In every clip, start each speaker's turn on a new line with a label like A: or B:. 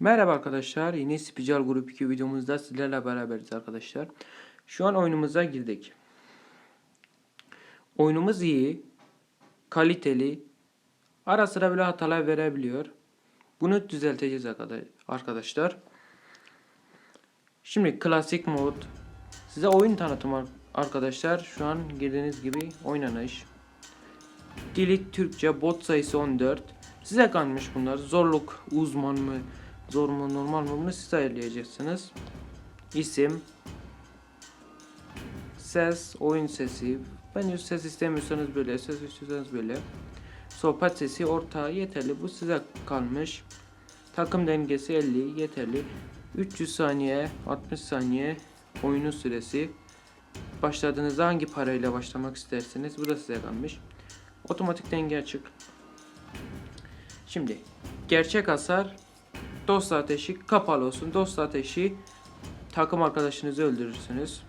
A: Merhaba arkadaşlar. Yine Spical Grup 2 videomuzda sizlerle beraberiz arkadaşlar. Şu an oyunumuza girdik. Oyunumuz iyi, kaliteli, ara sıra bile hatalar verebiliyor. Bunu düzelteceğiz arkada- arkadaşlar. Şimdi klasik mod. Size oyun tanıtım ar- arkadaşlar. Şu an girdiğiniz gibi oynanış. Dili Türkçe, bot sayısı 14. Size kalmış bunlar. Zorluk uzman mı, zor mu, normal mı bunu siz ayarlayacaksınız. İsim, ses, oyun sesi. Ben ses istemiyorsanız böyle, ses istiyorsanız böyle. Sohbet sesi orta yeterli. Bu size kalmış. Takım dengesi 50 yeterli. 300 saniye, 60 saniye oyunun süresi. Başladığınızda hangi parayla başlamak isterseniz bu da size kalmış. Otomatik denge açık. Şimdi gerçek hasar dost ateşi kapalı olsun. Dost ateşi takım arkadaşınızı öldürürsünüz.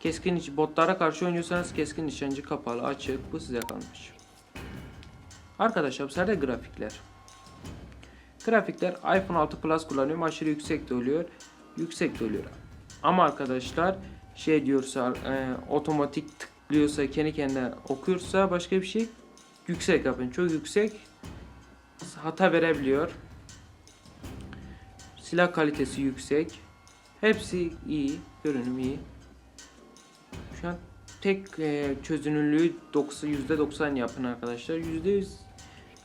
A: Keskin iç botlara karşı oynuyorsanız keskin nişancı kapalı açık bu size kalmış. Arkadaşlar bu sefer grafikler. Grafikler iPhone 6 Plus kullanıyorum aşırı yüksek de oluyor. Yüksek de oluyor. Ama arkadaşlar şey diyorsa e, otomatik tıklıyorsa kendi kendine okuyorsa başka bir şey yüksek yapın. Çok yüksek hata verebiliyor. Silah kalitesi yüksek. Hepsi iyi. Görünüm iyi. Şu an tek e, çözünürlüğü 90 %90 yapın arkadaşlar. %100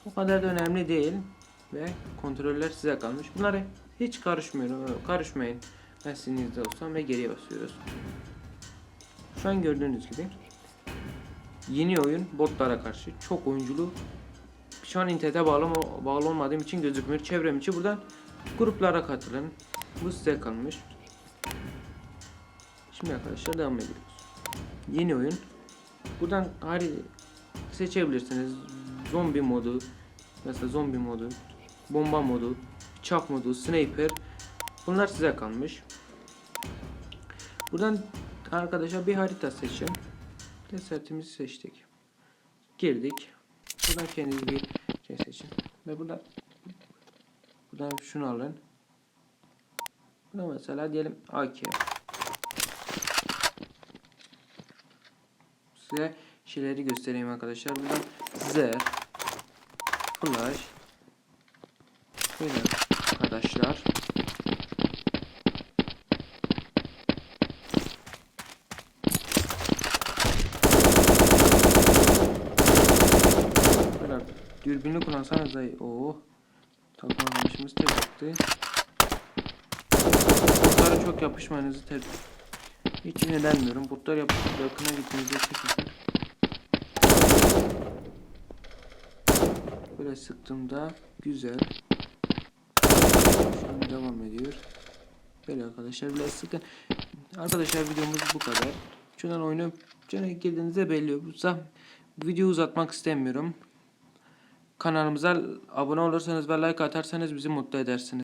A: o kadar da önemli değil ve kontroller size kalmış. Bunları hiç karışmıyorum. Karışmayın. Ben sizin yerinizde olsam ve geriye basıyoruz. Şu an gördüğünüz gibi yeni oyun botlara karşı çok oyunculu. Şu an internete bağlı, bağlı olmadığım için gözükmüyor. Çevrem içi buradan gruplara katılın. Bu size kalmış. Şimdi arkadaşlar devam ediyoruz. Yeni oyun. Buradan hari seçebilirsiniz. Zombi modu, mesela zombi modu, bomba modu, çap modu, sniper. Bunlar size kalmış. Buradan arkadaşlar bir harita seçin. Desertimizi seçtik. Girdik. Buradan kendiniz bir şey seçin. Ve buradan buradan şunu alın. Buna mesela diyelim AK. Size şeyleri göstereyim arkadaşlar. Buradan Z Flash Böyle arkadaşlar. Böyle dürbünlü kullansanız da o takım arkadaşımız tek attı. Botlara çok yapışmanızı ter hiç önermiyorum. Botlar yapıp yakına gittiğinizde çekilsin. Böyle sıktığımda güzel. Şu an devam ediyor. Böyle arkadaşlar biraz sıkın. Arkadaşlar videomuz bu kadar. Şundan oyunu girdiğinizde belli. Bu, videoyu uzatmak istemiyorum. Kanalımıza abone olursanız ve like atarsanız bizi mutlu edersiniz.